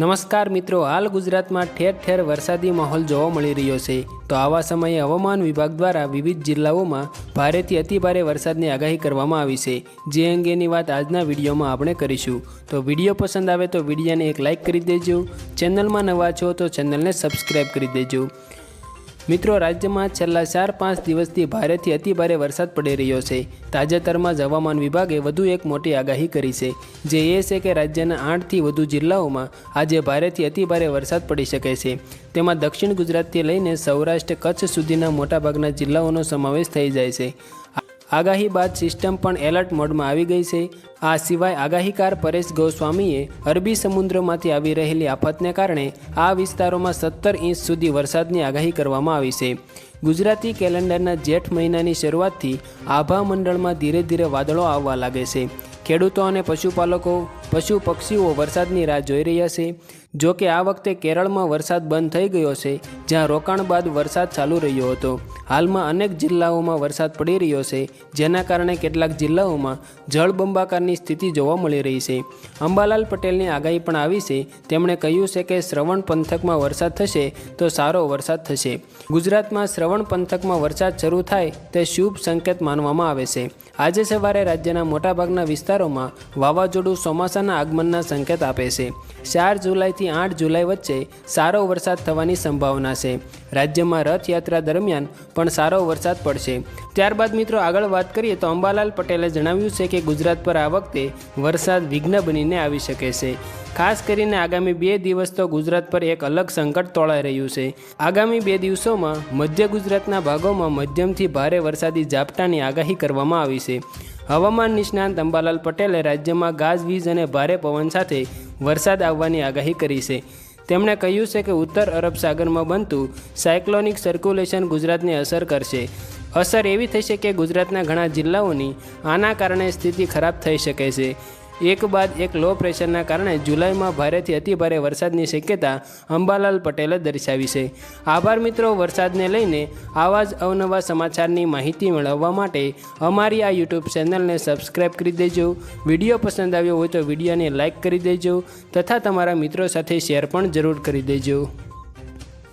નમસ્કાર મિત્રો, હાલ ગુજરાતમાં ઠેર ઠેર વરસાદી માહોલ જોવા મળી રહ્યો છે. તો આવા સમયે હવામાન વિભાગ દ્વારા વિવિધ જિલ્લાઓમાં ભારેથી અતિભારે વરસાદની આગાહી કરવામાં આવી છે. જે અંગેની વાત આજના વિડીયોમાં આપણે કરીશું. તો વીડિયો પસંદ આવે તો વિડીયોને એક લાઇક કરી દેજો. ચેનલમાં નવા છો તો ચેનલને સબસ્ક્રાઈબ કરી દેજો. મિત્રો, રાજ્યમાં છેલ્લા ચાર પાંચ દિવસથી ભારેથી અતિભારે વરસાદ પડી રહ્યો છે. તાજેતરમાં જ હવામાન વિભાગે વધુ એક મોટી આગાહી કરી છે, જે એ છે કે રાજ્યના આઠથી વધુ જિલ્લાઓમાં આજે ભારેથી અતિભારે વરસાદ પડી શકે છે. તેમાં દક્ષિણ ગુજરાતથી લઈને સૌરાષ્ટ્ર, કચ્છ સુધીના મોટાભાગના જિલ્લાઓનો સમાવેશ થઈ જાય છે. આગાહી બાદ સિસ્ટમ પણ એલર્ટ મોડમાં આવી ગઈ છે. આ સિવાય આગાહીકાર પરેશ ગોસ્વામીએ અરબી સમુદ્રમાંથી આવી રહેલી આફતને કારણે આ વિસ્તારોમાં સત્તર ઇંચ સુધી વરસાદની આગાહી કરવામાં આવી છે. ગુજરાતી કેલેન્ડરના જેઠ મહિનાની શરૂઆતથી આભા મંડળમાં ધીરે ધીરે વાદળો આવવા લાગે છે. ખેડૂતો અને પશુપાલકો, પશુ પક્ષીઓ વરસાદની રાહ જોઈ રહ્યા છે. જો કે આ વખતે કેરળમાં વરસાદ બંધ થઈ ગયો છે, જ્યાં રોકાણ બાદ વરસાદ ચાલુ રહ્યો હતો. હાલમાં અનેક જિલ્લાઓમાં વરસાદ પડી રહ્યો છે, જેના કારણે કેટલાક જિલ્લાઓમાં જળબંબાકારની સ્થિતિ જોવા મળી રહી છે. અંબાલાલ પટેલની આગાહી પણ આવી છે. તેમણે કહ્યું છે કે શ્રવણ પંથકમાં વરસાદ થશે તો સારો વરસાદ થશે. ગુજરાતમાં શ્રવણ પંથકમાં વરસાદ શરૂ થાય તે શુભ સંકેત માનવામાં આવે છે. આજે સવારે રાજ્યના મોટાભાગના વિસ્તારોમાં વાવાઝોડું ચોમાસાના આગમનના સંકેત આપે છે. ચાર જુલાઈથી આઠ જુલાઈ વચ્ચે સારો વરસાદ થવાની સંભાવના છે. રાજ્યમાં રથયાત્રા દરમિયાન પણ સારો વરસાદ પડશે. ત્યારબાદ મિત્રો આગળ વાત કરીએ તો અંબાલાલ પટેલે જણાવ્યું છે કે ગુજરાત પર આ વખતે વરસાદ વિઘ્ન બનીને આવી શકે છે. ખાસ કરીને આગામી બે દિવસ તો ગુજરાત પર એક અલગ સંકટ તોળાઈ રહ્યું છે. આગામી બે દિવસોમાં મધ્ય ગુજરાતના ભાગોમાં મધ્યમથી ભારે વરસાદી ઝાપટાની આગાહી કરવામાં આવી છે. હવામાન નિષ્ણાંત અંબાલાલ પટેલે રાજ્યમાં ગાજવીજ અને ભારે પવન સાથે વરસાદ આવવાની આગાહી કરી છે. તેમણે કહ્યું છે કે ઉત્તર અરબ સાગરમાં બનતું સાયક્લોનિક સર્ક્યુલેશન ગુજરાતને અસર કરશે. અસર એવી થશે કે ગુજરાતના ઘણા જિલ્લાઓની આના કારણે સ્થિતિ ખરાબ થઈ શકે છે. એક બાદ એક લો પ્રેશરના કારણે જુલાઈમાં ભારેથી અતિભારે વરસાદની શક્યતા અંબાલાલ પટેલે દર્શાવી છે. આભાર મિત્રો, વરસાદને લઈને આવા જ અવનવા સમાચારની માહિતી મેળવવા માટે અમારી આ યુટ્યુબ ચેનલને સબસ્ક્રાઈબ કરી દેજો. વીડિયો પસંદ આવ્યો હોય તો વિડીયોને લાઇક કરી દેજો તથા તમારા મિત્રો સાથે શેર પણ જરૂર કરી દેજો.